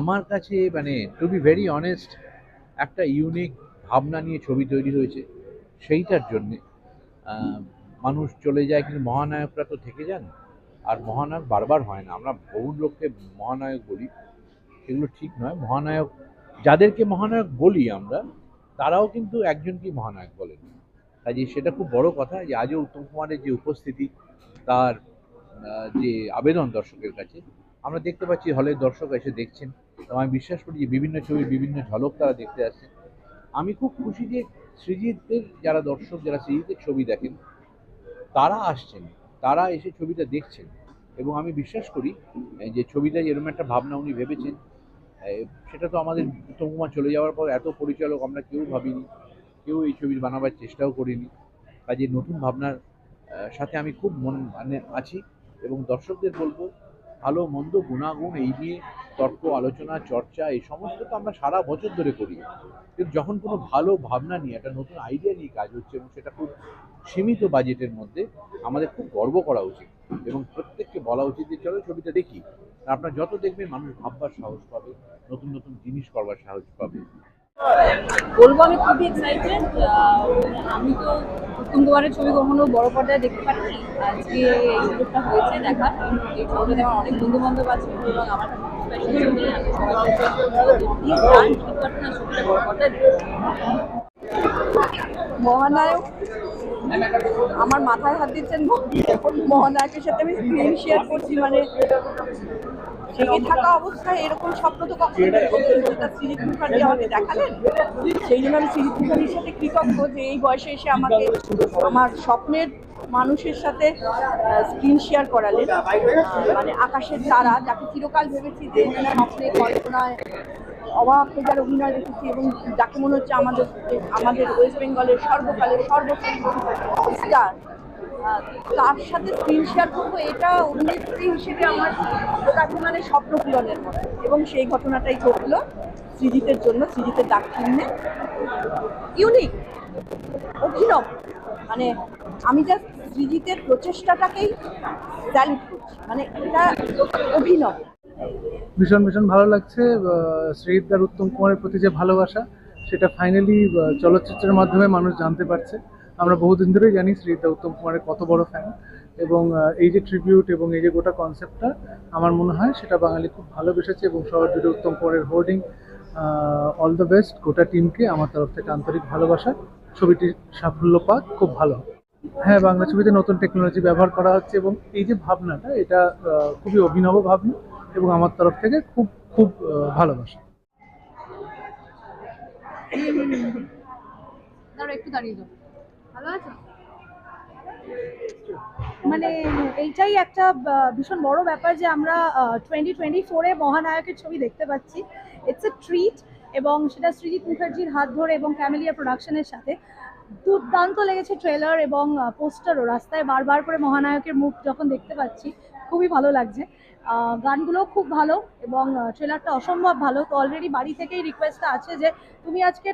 আমার কাছে মানে টু বি ভেরি অনেস্ট একটা ইউনিক ভাবনা নিয়ে ছবি তৈরি হয়েছে। সেইটার জন্যে মানুষ চলে যায়, কিন্তু মহানায়করা তো থেকে যান। আর মহানায়ক বারবার হয় না। আমরা বহু লোককে মহানায়ক বলি। সেগুলো ঠিক নয়। মহানায়ক, যাদেরকে মহানায়ক বলি আমরা, তারাও কিন্তু একজনকেই মহানায়ক বলেন কাজে সেটা খুব বড় কথা যে, আজও উত্তম কুমারের যে উপস্থিতি, তার যে আবেদন দর্শকের কাছে, আমরা দেখতে পাচ্ছি হলের দর্শক এসে দেখছেন। এবং আমি বিশ্বাস করি যে বিভিন্ন ছবির বিভিন্ন ঝলক তারা দেখতে আসছেন আমি খুব খুশি যে সৃজিতের যারা দর্শক, যারা সৃজিতের ছবি দেখেন, তারা আসছেন, তারা এসে ছবিটা দেখছেন এবং আমি বিশ্বাস করি যে ছবিটা এরকম একটা ভাবনা উনি ভেবেছেন সেটা তো আমাদের কুমার চলে যাওয়ার পর এত পরিচালক আমরা কেউ ভাবিনি, কেউ এই ছবি বানাবার চেষ্টাও করিনি। কাজে নতুন ভাবনার সাথে আমি খুব মন মানে আছি এবং দর্শকদের বলব ভালো, মন্দ, গুণাগুণ এই নিয়ে তর্ক, আলোচনা, চর্চা, এই সমস্ত তো আমরা সারা বছর ধরে করি। কিন্তু যখন কোনো ভালো ভাবনা নিয়ে, একটা নতুন আইডিয়া নিয়ে কাজ হচ্ছে এবং সেটা খুব সীমিত বাজেটের মধ্যে, আমাদের খুব গর্ব করা উচিত এবং প্রত্যেককে বলা উচিত যে, চলো ছবিটা দেখি। আপনার যত দেখবেন, মানুষ ভাববার সাহস পাবে, নতুন নতুন জিনিস করবার সাহস পাবে। বলব আমি খুবই এক্সাইটেড আমি তো উত্তম ছবি কখনো বড় পর্দায় দেখতে পারিনি। আজকে এই সুযোগটা হয়েছে দেখার। এই ছবিটাতে আমার অনেক বন্ধু বান্ধব আছে এবং আমার। মহানায়ক, আমার মাথায় হাত দিচ্ছেন মহানায়কের সাথে আমি স্ক্রিন শেয়ার করছি মানে জেগে থাকা অবস্থায় এরকম স্বপ্ন তো কখনো। যেটা মুখার্জি আমাকে সেই জন্য আমি শ্রীজিৎ মুখার্জির সাথে কৃতজ্ঞ যে এই বয়সে এসে আমাকে আমার স্বপ্নের মানুষের সাথে স্ক্রিন শেয়ার করালেন। মানে আকাশের তারা, যাকে চিরকাল ভেবেছি যে স্বপ্নে, কল্পনায়, অবাক হয়ে যার অভিনয় দেখেছি এবং যাকে মনে হচ্ছে আমাদের আমাদের ওয়েস্ট বেঙ্গলের সর্বকালের সর্বশ্রেষ্ঠ স্টার তার সাথে স্ক্রিন শেয়ার করব, এটা অভিনেত্রী হিসেবে আমার ওটাকে মানে স্বপ্ন পূরণের মতো। এবং সেই ঘটনাটাই ঘটলো সৃজিতের জন্য সৃজিতের চিহ্নে ইউনিক, অভিনব। মানে আমি জাস্ট সৃজিতের প্রচেষ্টাটাকেই স্যালুট করছি। মানে এটা অভিনব। ভীষণ ভীষণ ভালো লাগছে। শ্রীদার উত্তম কুমারের প্রতি যে ভালোবাসা, সেটা ফাইনালি চলচ্চিত্রের মাধ্যমে মানুষ জানতে পারছে। আমরা বহুদিন ধরেই জানি শ্রীদা উত্তম কুমারের কত বড় ফ্যান এবং এই যে ট্রিবিউট এবং এই যে গোটা কনসেপ্টটা আমার মনে হয় সেটা বাঙালি খুব ভালোবেসেছে এবং শহর জুড়ে উত্তম কুমারের হোর্ডিং অল দ্য বেস্ট গোটা টিমকে আমার তরফ থেকে আন্তরিক ভালোবাসা। ছবিটি সাফল্য পাক, খুব ভালো। হ্যাঁ বাংলা ছবিতে নতুন টেকনোলজি ব্যবহার করা হচ্ছে এবং এই যে ভাবনাটা, এটা খুবই অভিনব ভাবনা এবং আমার তরফ থেকে খুব খুব ভালোবাসা। একটু দাঁড়িয়ে মানে এইটাই একটা ভীষণ বড় ব্যাপার যে আমরা টোয়েন্টি টোয়েন্টি ফোরে মহানায়কের ছবি দেখতে পাচ্ছি। ইটস এ ট্রিট এবং সেটা সৃজিৎ মুখার্জির হাত ধরে এবং ক্যামেলিয়া প্রোডাকশনের সাথে। দুর্দান্ত লেগেছে ট্রেলার এবং পোস্টারও রাস্তায় বারবার করে মহানায়কের মুখ যখন দেখতে পাচ্ছি খুবই ভালো লাগছে। আহ, গানগুলোও খুব ভালো এবং ট্রেলারটা অসম্ভব ভালো। তো অলরেডি বাড়ি থেকেই রিকোয়েস্টটা আছে যে তুমি আজকে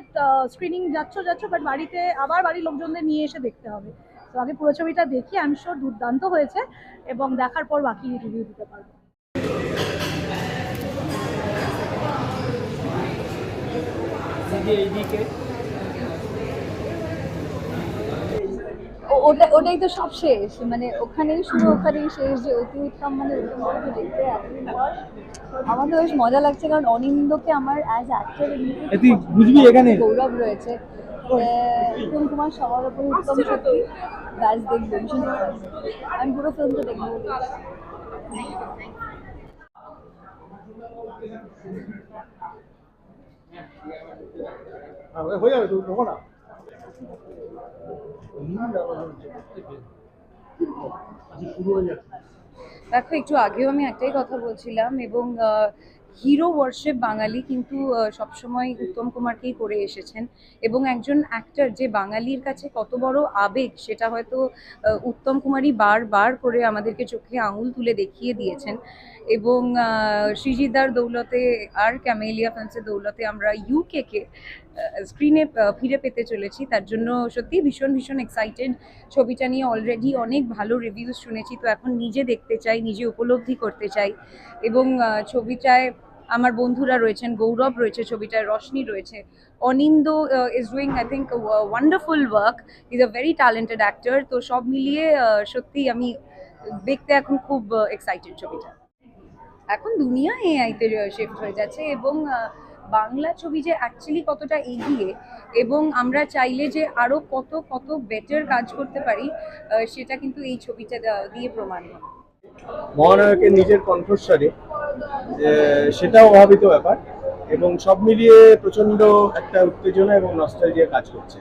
স্ক্রিনিং যাচ্ছ যাচ্ছ বাট বাড়িতে আবার বাড়ির লোকজনদের নিয়ে এসে দেখতে হবে। তো আগে পুরো ছবিটা দেখি আমি শিওর দুর্দান্ত হয়েছে এবং দেখার পর বাকি রিভিউ দিতে পারব। ও- ওটা ওটাই তো সব শেষ। মানে ওখানেই শুরু ওখানেই শেষ যে অতি উত্তম মানে উত্তম দেখতে আমার তো বেশ মজা লাগছে কারণ অনিন্দকে আমার অ্যাজ অ্যাক্টর বুঝবি এখানে? গৌরব রয়েছে। উত্তম কুমার সবার উপরে উত্তম সত্যি। ব্যাস দেখব ভীষণ excited। আমি পুরো ফিল্মটা দেখব। হয়ে যাবে তো না। হয়ে দেখো, একটু আগেও আমি একটাই কথা বলছিলাম এবং হিরো ওয়ার্শিপ বাঙালি কিন্তু সবসময় উত্তম কুমারকেই করে এসেছেন এবং একজন অ্যাক্টর যে বাঙালির কাছে কত বড় আবেগ, সেটা হয়তো উত্তম কুমারই বারবার করে আমাদেরকে চোখে আঙুল তুলে দেখিয়ে দিয়েছেন এবং সৃজিদার দৌলতে আর ক্যামেলিয়া ফ্যান্সের দৌলতে আমরা ইউকেকে স্ক্রিনে ফিরে পেতে চলেছি। তার জন্য সত্যি ভীষণ ভীষণ এক্সাইটেড ছবিটা নিয়ে অলরেডি অনেক ভালো রিভিউজ শুনেছি। তো এখন নিজে দেখতে চাই, নিজে উপলব্ধি করতে চাই। এবং ছবিটায় আমার বন্ধুরা রয়েছেন, গৌরব রয়েছে ছবিটায়, রশনি রয়েছে। Anindya is doing I think wonderful work is a very talented actor তো সব মিলিয়ে সত্যি আমি দেখতে এখন খুব এক্সাইটেড ছবিটা। এখন দুনিয়া এআইতে শিফট হয়ে যাচ্ছে এবং বাংলা ছবি যে অ্যাকচুয়ালি কতটা এগিয়ে এবং আমরা চাইলে যে আরও কত কত বেটার কাজ করতে পারি আহ, সেটা কিন্তু এই ছবিটা দিয়ে প্রমাণ হয়। মহানায়কের নিজের কণ্ঠস্বরে যে সেটাও অভাবিত ব্যাপার এবং সব মিলিয়ে প্রচণ্ড একটা উত্তেজনা এবং নস্টালজিয়া কাজ করছে।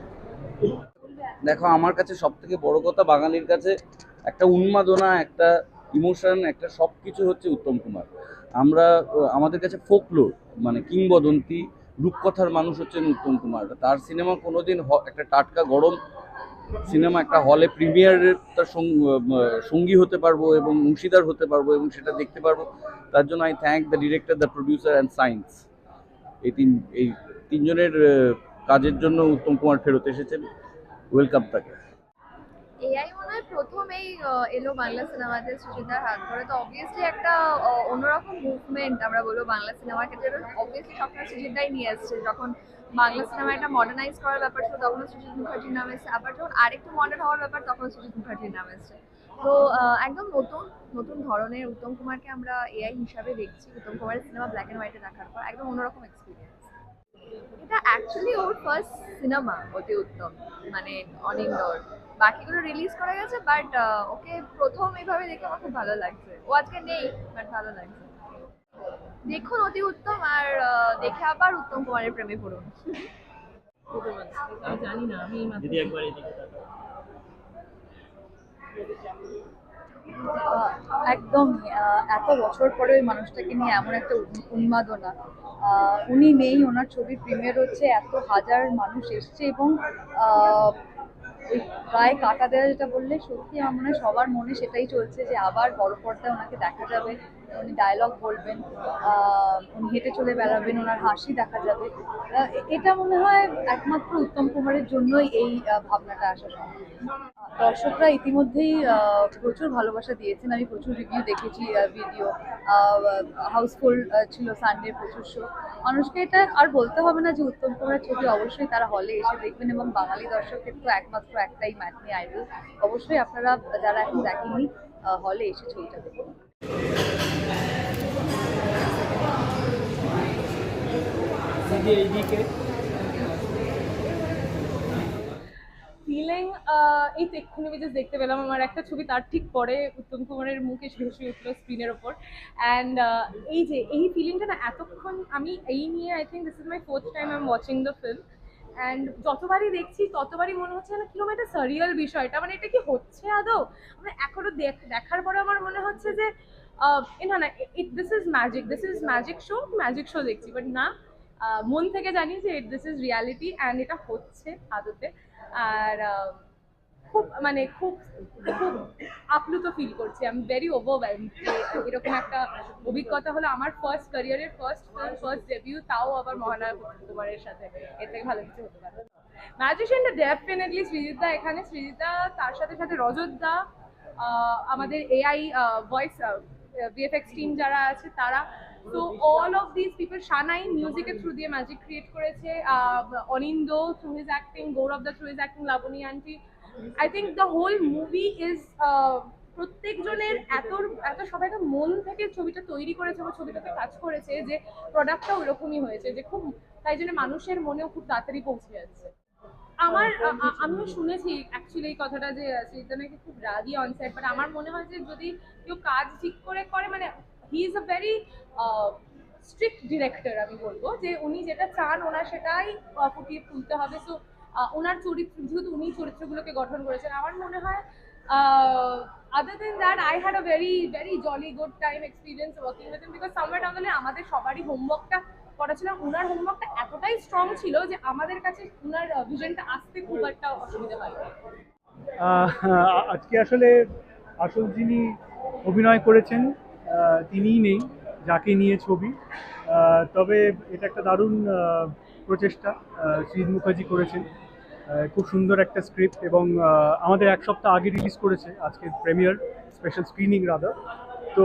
দেখো আমার কাছে সব থেকে বড় কথা বাঙালির কাছে একটা উন্মাদনা একটা ইমোশন একটা সব কিছু হচ্ছে উত্তম কুমার। আমরা আমাদের কাছে ফোকলোর মানে কিংবদন্তি, রূপকথার মানুষ হচ্ছেন উত্তম কুমার। তার সিনেমা কোনোদিন একটা টাটকা গরম সিনেমা, একটা হলে প্রিমিয়ারের তার সঙ্গী হতে পারব এবং অংশীদার হতে পারব এবং সেটা দেখতে পারব। তার জন্য I thank the director the producer and science এই তিন, এই তিনজনের কাজের জন্য উত্তম কুমার ফেরত এসেছেন। ওয়েলকাম তাকে। এআই মনে হয় প্রথম এই এলো বাংলা সিনেমাতে সুচিতার হাত ধরে। তো অবভিয়াসলি একটা অন্যরকম মুভমেন্ট আমরা বলব বাংলা সিনেমার ক্ষেত্রে। অবভিয়াসলি সবসময় সুচিতাই নিয়ে এসছে। যখন বাংলা সিনেমা একটা মডার্নাইজ করার ব্যাপার ছিল তখন সুজিত মুখার্জির নাম এসছে। আবার যখন আরেকটু মডার্ন হওয়ার ব্যাপার তখন সুজিত মুখার্জির নাম এসছে। তো একদম নতুন নতুন ধরনের উত্তম কুমারকে আমরা এআই হিসাবে দেখছি। উত্তম কুমারের সিনেমা ব্ল্যাক অ্যান্ড হোয়াইটে দেখার পর, একদম অন্যরকম এক্সপিরিয়েন্স এটা অ্যাকচুয়ালি ওর ফার্স্ট সিনেমা অতি উত্তম। মানে অনিন্দর। বাকিগুলো রিলিজ করা গেছে বাট ওকে প্রথম এইভাবে দেখে আমার খুব ভালো লাগছে। ও আজকে নেই বাট ভালো লাগছে। দেখুন অতি উত্তম আর আহ, দেখে আবার উত্তম কুমারের প্রেমে পড়ুন। জানি না আমি একদমই এত বছর পরে ওই মানুষটাকে নিয়ে এমন একটা উন্মাদনা। উনি নেই, ওনার ছবির প্রিমিয়ার হচ্ছে, এত হাজার মানুষ এসছে এবং ওই গায়ে কাটা দেওয়া যেটা বললে, সত্যি আমার মনে সবার মনে সেটাই চলছে যে আবার বড় পর্দায় ওনাকে দেখা যাবে, উনি ডায়লগ বলবেন উনি হেঁটে চলে বেড়াবেন, ওনার হাসি দেখা যাবে। এটা মনে হয় একমাত্র উত্তম কুমারের জন্যই এই ভাবনাটা আসা সম্ভব। দর্শকরা ইতিমধ্যেই প্রচুর ভালোবাসা দিয়েছেন। আমি প্রচুর রিভিউ দেখেছি ভিডিও হাউসফুল ছিল সানডে প্রচুর শো মানুষকে এটা আর বলতে হবে না যে উত্তম কুমারের ছবি অবশ্যই তারা হলে এসে দেখবেন এবং বাঙালি দর্শকের তো একমাত্র একটাই ম্যাটনি আইডল অবশ্যই আপনারা যারা এখন দেখেননি হলে এসে ছবিটা দেখুন। ফিলিং এই তো এক্ষুনি আমি just দেখতে পেলাম, আমার একটা ছবি তার ঠিক পরে উত্তম কুমারের মুখে ভেসে উঠল স্ক্রিনের ওপর। অ্যান্ড এই যে এই ফিলিংটা না এতক্ষণ আমি এই নিয়ে I think this is my fourth time I am watching the film and যতবারই দেখছি, ততবারই মনে হচ্ছে না কীরকম একটা সারিয়াল বিষয়টা। মানে এটা কি হচ্ছে আদৌ? মানে এখনও দেখ- দেখার পরে আমার মনে হচ্ছে যে না না this is magic this is magic show magic show দেখছি। বাট না মন থেকে জানি যে it this is reality and এটা হচ্ছে আদতে। আর খুব মানে খুব খুব আপ্লুত ফিল করছি। আমি ভেরি ওভারওয়েলম এরকম একটা অভিজ্ঞতা হলো আমার ফার্স্ট ক্যারিয়ারের ফার্স্ট ফিল্ম ফার্স্ট ডেবিউ তাও আবার মহানায়ক কুমারের সাথে। এর থেকে ভালো কিছু হতে পারে। ম্যাজিশিয়ানটা ডেফিনেটলি সৃজিতা এখানে সৃজিতা তার সাথে সাথে রজত দা আহ, আমাদের এআই ভয়েস ভিএফএক্স টিম যারা আছে তারা তো অল অফ দিস পিপল শানাই মিউজিকের থ্রু দিয়ে ম্যাজিক ক্রিয়েট করেছে Anindya through his acting Gourab the through his acting Labani aunty I think the whole movie is প্রত্যেকজনের এত এত সবাই এত মন থেকে ছবিটা তৈরি করেছে বা ছবিটাতে কাজ করেছে যে প্রোডাক্টটা ওরকমই হয়েছে, যে খুব, তাই জন্য মানুষের মনেও খুব তাড়াতাড়ি পৌঁছে যাচ্ছে। আমার আমিও শুনেছি অ্যাকচুয়ালি এই কথাটা যে সীতা নাকি খুব রাগি অনসাইড বাট আমার মনে হয় যে যদি কেউ কাজ ঠিক করে করে মানে he is a very strict director আমি বলব, যে উনি যেটা চান ওনার সেটাই ফুটিয়ে তুলতে হবে। সো ওনার চরিত্র, যেহেতু উনি চরিত্রগুলোকে গঠন করেছেন, আমার মনে হয় other then that I had a very very jolly good time experience working with because somewhere down আমাদের সবারই হোমওয়ার্কটা করা ছিল। উনার হোমওয়ার্কটা এতটাই স্ট্রং ছিল যে আমাদের কাছে ওনার ভিশনটা আসতে খুব একটা অসুবিধা হয়। আজকে আসলে আসল যিনি অভিনয় করেছেন তিনিই নেই, যাকে নিয়ে ছবি। তবে এটা একটা দারুণ প্রচেষ্টা শ্রীদ মুখার্জি করেছেন। খুব সুন্দর একটা স্ক্রিপ্ট এবং আমাদের এক সপ্তাহ আগে রিলিজ করেছে আজকে প্রেমিয়ার স্পেশাল স্ক্রিনিং রাদার তো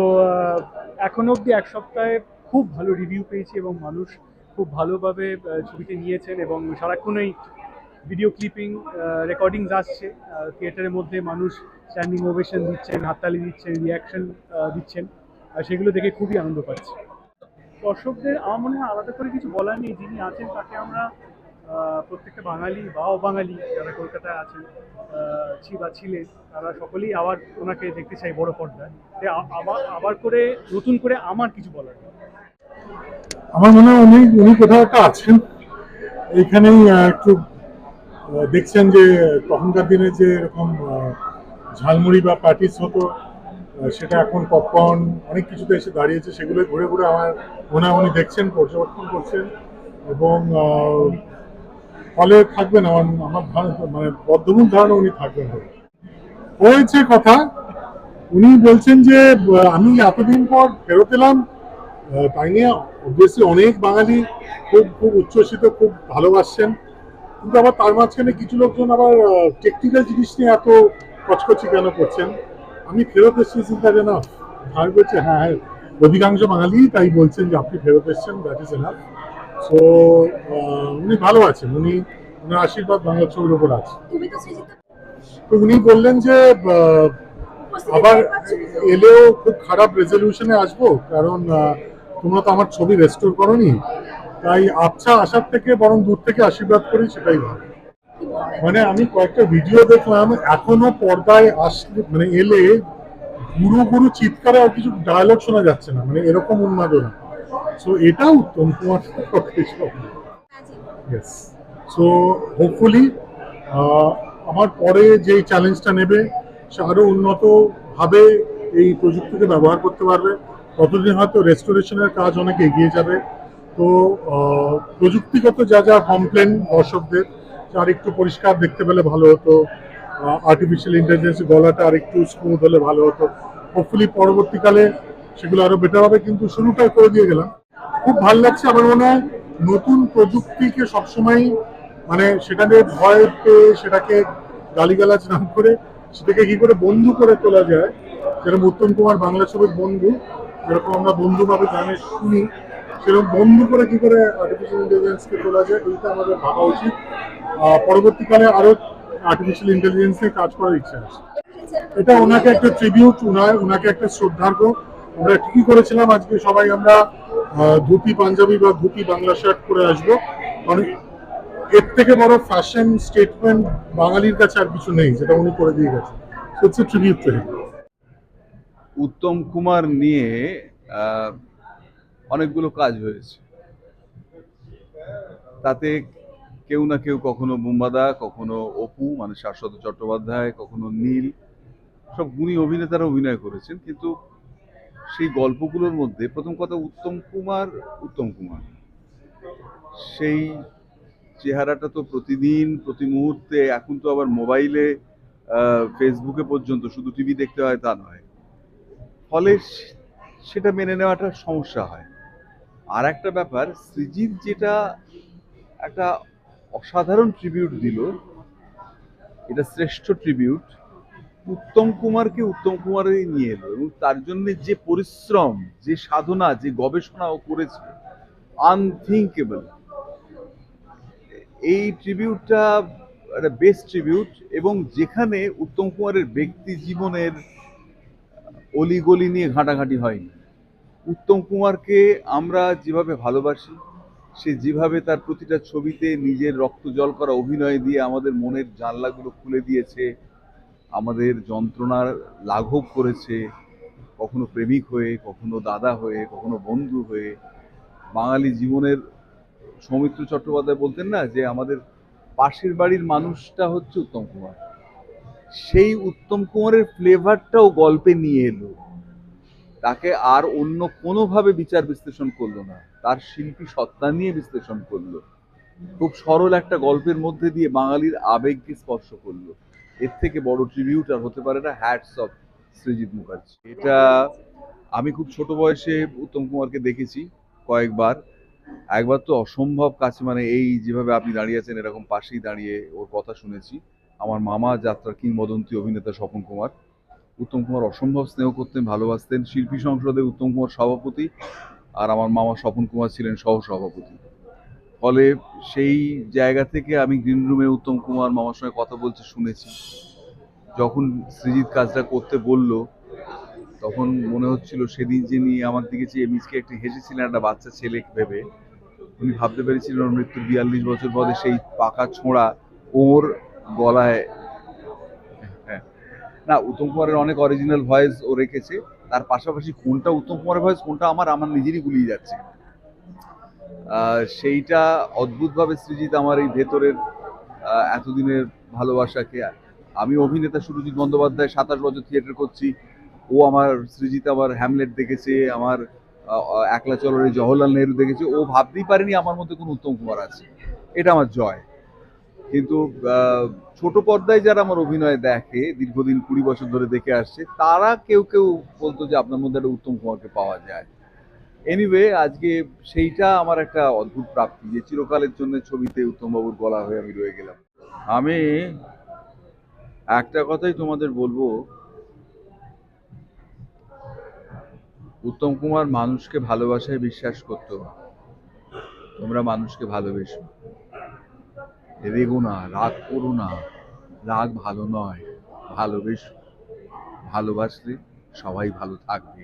এখনও অবধি এক সপ্তাহে খুব ভালো রিভিউ পেয়েছি এবং মানুষ খুব ভালোভাবে ছবিকে নিয়েছেন এবং সারাক্ষণই ভিডিও ক্লিপিং রেকর্ডিংস আসছে। থিয়েটারের মধ্যে মানুষ স্ট্যান্ডিং ওভেশন দিচ্ছেন, হাততালি দিচ্ছেন রিয়াকশন দিচ্ছেন। সেগুলো দেখে খুবই আনন্দ পাচ্ছি। দর্শকদের আমার মনে হয় আলাদা করে কিছু বলার নেই। যিনি আছেন তাকে আমরা প্রত্যেকটা বাঙালি বা অবাঙালি যারা কলকাতায় আছেন ছি বা ছিলেন তারা সকলেই আবার ওনাকে দেখতে চাই বড় পর্দায়। আবার আবার করে, নতুন করে আমার কিছু বলার আমার মনে হয় উনি উনি কোথাও একটা আছেন। এইখানেই একটু দেখছেন যে তখনকার দিনে যে এরকম ঝালমুড়ি বা প্যাটিস হতো সেটা এখন পপকর্ন অনেক কিছুতে এসে দাঁড়িয়েছে সেগুলো ঘুরে ঘুরে আমার হয় উনি দেখছেন, পর্যবেক্ষণ করছেন এবং ফলে থাকবেন আমার আমার মানে বদ্ধমূল ধারণা উনি থাকবেন। হয়েছে কথা, উনি বলছেন যে আমি এতদিন পর ফেরত এলাম তাই নিয়ে অনেক বাঙালি খুব খুব উচ্ছ্বসিত, খুব ভালোবাসছেন, কিন্তু আবার তার মাঝখানে কিছু লোকজন আবার টেকনিক্যাল জিনিস নিয়ে এত কচকচি কেন করছেন আমি ফেরত এসেছি দ্যাট এনাফ আমি বলছি হ্যাঁ হ্যাঁ। অধিকাংশ বাঙালি তাই বলছেন যে আপনি ফেরত এসেছেন দ্যাট ইজ এনাফ সো উনি ভালো আছেন উনি ওনার আশীর্বাদ বাংলা ছবির ওপর আছে। তো উনি বললেন যে আবার এলেও খুব খারাপ রেজলিউশনে আসব কারণ তোমরা তো আমার ছবি রেস্টোর করনি। তাই আচ্ছা আসার থেকে বরং দূর থেকে আশীর্বাদ করি সেটাই ভালো। মানে আমি কয়েকটা ভিডিও দেখলাম, এখনও পর্দায় আসলে মানে এলে গুরু গুরু চিৎকারে আর কিছু ডায়লগ শোনা যাচ্ছে না মানে এরকম উন্মাদনা। সো এটা উত্তম কুমার সো হোপফুলি আমার পরে যে চ্যালেঞ্জটা নেবে, সে আরও উন্নত ভাবে এই প্রযুক্তিকে ব্যবহার করতে পারবে। ততদিন হয়তো রেস্টোরেশনের কাজ অনেক এগিয়ে যাবে। তো প্রযুক্তিগত যা যা কমপ্লেন দর্শকদের আর একটু পরিষ্কার দেখতে পেলে ভালো হতো। আর্টিফিশিয়াল ইন্টেলিজেন্স গলাটা আর একটু স্মুথ হলে ভালো হতো। হোপফুলি পরবর্তীকালে সেগুলো আরও বেটার হবে, কিন্তু শুরুটাই করে দিয়ে গেলাম। খুব ভালো লাগছে আমার মনে হয়, নতুন প্রযুক্তিকে সবসময় মানে সেটাকে ভয় পেয়ে সেটাকে গালিগালাজ না করে সেটাকে কি করে বন্ধু করে তোলা যায়, যেরকম উত্তম কুমার বাংলা ছবির বন্ধু, যেরকম আমরা বন্ধু ভাবে গানে শুনি। সেরকম বন্ধু করে কি করে আর্টিফিশিয়াল ইন্টেলিজেন্সকে তোলা যায়, এইটা আমাদের ভাবা উচিত। পরবর্তীকালে আরও আর্টিফিশিয়াল ইন্টেলিজেন্স কাজ করার ইচ্ছা আছে। এটা ওনাকে একটা ট্রিবিউট ওনার ওনাকে একটা শ্রদ্ধার্ঘ আমরা ঠিকই করেছিলাম, আজকে সবাই আমরা ধুতি পাঞ্জাবি বা ধুতি বাংলা শার্ট পরে আসব। কারণ এর থেকে বড় ফ্যাশন স্টেটমেন্ট বাঙালির কাছে আর কিছু নেই, যেটা উনি করে দিয়ে গেছে হচ্ছে ট্রিবিউট উত্তম কুমার নিয়ে অনেকগুলো কাজ হয়েছে। তাতে কেউ না কেউ কখনো বুম্বাদা, কখনো অপু মানে শাশ্বত চট্টোপাধ্যায়, কখনো নীল, সব গুণী অভিনেতারা অভিনয় করেছেন, কিন্তু সেই গল্পগুলোর মধ্যে প্রথম কথা উত্তম কুমার উত্তম কুমার। সেই চেহারাটা তো প্রতিদিন, প্রতি মুহূর্তে, এখন তো আবার মোবাইলে ফেসবুকে পর্যন্ত শুধু টিভি দেখতে হয় তা নয়। ফলে সেটা মেনে নেওয়াটা সমস্যা হয়। আর একটা ব্যাপার, সৃজিত যেটা একটা অসাধারণ ট্রিবিউট দিল, এটা শ্রেষ্ঠ ট্রিবিউট উত্তম কুমারকে উত্তম কুমারই নিয়ে এলো এবং তার জন্য যে পরিশ্রম, যে সাধনা, যে গবেষণা ও করেছে আনথিঙ্কেবল এই ট্রিবিউটটা একটা বেস্ট ট্রিবিউট এবং যেখানে উত্তম কুমারের ব্যক্তি জীবনের অলিগলি নিয়ে ঘাঁটাঘাঁটি হয়নি। উত্তম কুমারকে আমরা যেভাবে ভালোবাসি, সে যেভাবে তার প্রতিটা ছবিতে নিজের রক্ত জল করা অভিনয় দিয়ে আমাদের মনের জানলাগুলো খুলে দিয়েছে, আমাদের যন্ত্রণার লাঘব করেছে, কখনো প্রেমিক হয়ে, কখনো দাদা হয়ে, কখনো বন্ধু হয়ে, বাঙালি জীবনের সৌমিত্র চট্টোপাধ্যায় বলতেন না যে আমাদের পাশের বাড়ির মানুষটা হচ্ছে উত্তম কুমার। সেই উত্তম কুমারের ফ্লেভারটাও গল্পে নিয়ে এলো। তাকে আর অন্য কোনোভাবে বিচার বিশ্লেষণ করল না। তার শিল্পী সত্তা নিয়ে বিশ্লেষণ করল। খুব সরল একটা গল্পের মধ্যে দিয়ে বাঙালির আবেগকে স্পর্শ করল। এর থেকে বড় ট্রিবিউট আর হতে পারে না হ্যাটস অফ সৃজিত মুখার্জি এটা আমি খুব ছোট বয়সে উত্তম কুমারকে দেখেছি কয়েকবার। একবার তো অসম্ভব কাছে মানে এই যেভাবে আপনি দাঁড়িয়ে আছেন, এরকম পাশেই দাঁড়িয়ে ওর কথা শুনেছি। আমার মামা যাত্রার কিংবদন্তি অভিনেতা স্বপন কুমার। উত্তম কুমার অসম্ভব স্নেহ করতেন, ভালোবাসতেন শিল্পী সংসদে উত্তম কুমার সভাপতি আর আমার মামা স্বপন কুমার ছিলেন সহ সভাপতি ফলে সেই জায়গা থেকে আমি গ্রিন রুমে উত্তম কুমার মামার সঙ্গে কথা বলতে শুনেছি যখন সৃজিত কাজটা করতে বলল, তখন মনে হচ্ছিল সেদিন যিনি আমার দিকে চেয়ে মিসকে একটু হেসেছিলেন, একটা বাচ্চা ছেলে ভেবে, উনি ভাবতে পেরেছিলেন ওর মৃত্যুর বিয়াল্লিশ বছর পরে সেই পাকা ছোঁড়া ওর গলায়। না, উত্তম কুমারের অনেক অরিজিনাল ভয়েস ও রেখেছে। তার পাশাপাশি কোনটা উত্তম কুমারের ভয়েস কোনটা আমার আমার নিজেরই গুলিয়ে যাচ্ছে। সেইটা অদ্ভুতভাবে সৃজিত আমার এই ভেতরের এতদিনের ভালোবাসাকে। আমি অভিনেতা সুরজিৎ বন্দ্যোপাধ্যায় সাতাশ বছর থিয়েটার করছি। ও আমার, সৃজিত আবার হ্যামলেট দেখেছে, আমার একলা চলরে জওহরলাল নেহরু দেখেছে। ও ভাবতেই পারেনি আমার মধ্যে কোনো উত্তম কুমার আছে। এটা আমার জয়। কিন্তু ছোট পর্দায় যারা আমার অভিনয় দেখে, দীর্ঘদিন কুড়ি বছর ধরে দেখে আসছে, তারা কেউ কেউ বলতো যে আপনার মধ্যে একটা উত্তম কুমারকে পাওয়া যায়। এনিওয়ে আজকে সেইটা আমার একটা অদ্ভুত প্রাপ্তি যে চিরকালের জন্য ছবিতে উত্তমবাবুর গলা হয়ে আমি রয়ে গেলাম। আমি একটা কথাই তোমাদের বলব, উত্তম কুমার মানুষকে ভালোবাসায় বিশ্বাস করতো তোমরা মানুষকে ভালোবেসো। রেগো না রাগ করো না। রাগ ভালো নয় ভালোবেস। ভালোবাসলে সবাই ভালো থাকবে।